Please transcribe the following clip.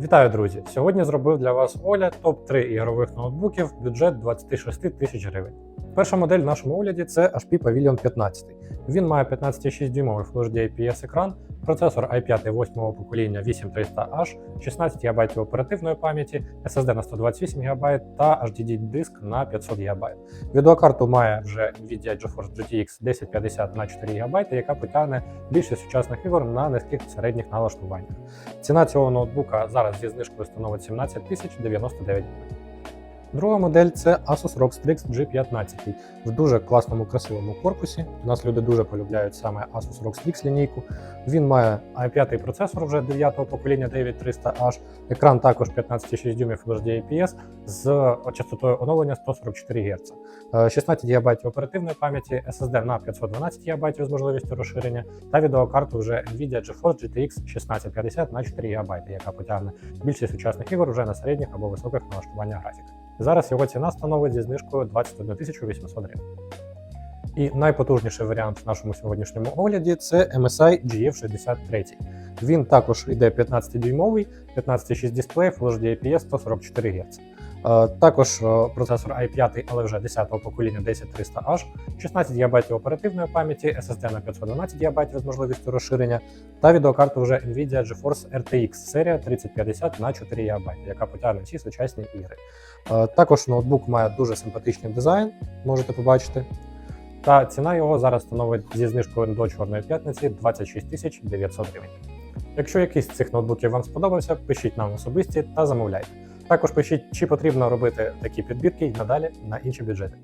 Вітаю, друзі! Сьогодні зробив для вас огляд топ-3 ігрових ноутбуків, бюджет 26 тисяч гривень. Перша модель в нашому огляді це HP Pavilion 15. Він має 15,6 дюймовий Full HD IPS екран, процесор i5 8-го покоління 8300H, 16 ГБ оперативної пам'яті, SSD на 128 ГБ та HDD диск на 500 ГБ. Відеокарту має вже Nvidia GeForce GTX 1050 на 4 ГБ, яка потягне більшість сучасних ігор на низьких середніх налаштуваннях. Ціна цього ноутбука зараз зі знижкою становить 17 тисяч 99 гривень. Друга модель це Asus ROG Strix G15 в дуже класному красивому корпусі. У нас люди дуже полюбляють саме Asus ROG Strix лінійку. Він має i5 процесор вже 9-го покоління 9300H, екран також 15,6 дюймів Full IPS з частотою оновлення 144 Гц. Е, 16 ГБ оперативної пам'яті, SSD на 512 ГБ з можливістю розширення та відеокарту вже Nvidia GeForce GTX 1650 на 4 ГБ, яка потягне більшість сучасних ігор вже на середніх або високих налаштуваннях графіки. Зараз його ціна становить зі знижкою 21 800 гривень. І найпотужніший варіант в нашому сьогоднішньому огляді це MSI GF63. Він також йде 15-дюймовий, 15,6 дисплей, Full HD IPS 144 Гц. Е, Також е, процесор i5, але вже 10-го покоління 10300H, 16 ГБ оперативної пам'яті, SSD на 512 ГБ з можливістю розширення, та відеокарту вже Nvidia GeForce RTX серія 3050 на 4 ГБ, яка потягне всі сучасні ігри. Е, Також ноутбук має дуже симпатичний дизайн, можете побачити. Та ціна його зараз становить зі знижкою до Чорної п'ятниці 26 тисяч 900 гривень. Якщо якийсь з цих ноутбуків вам сподобався, пишіть нам особисті та замовляйте. Також пишіть, чи потрібно робити такі підбірки й надалі на інші бюджети.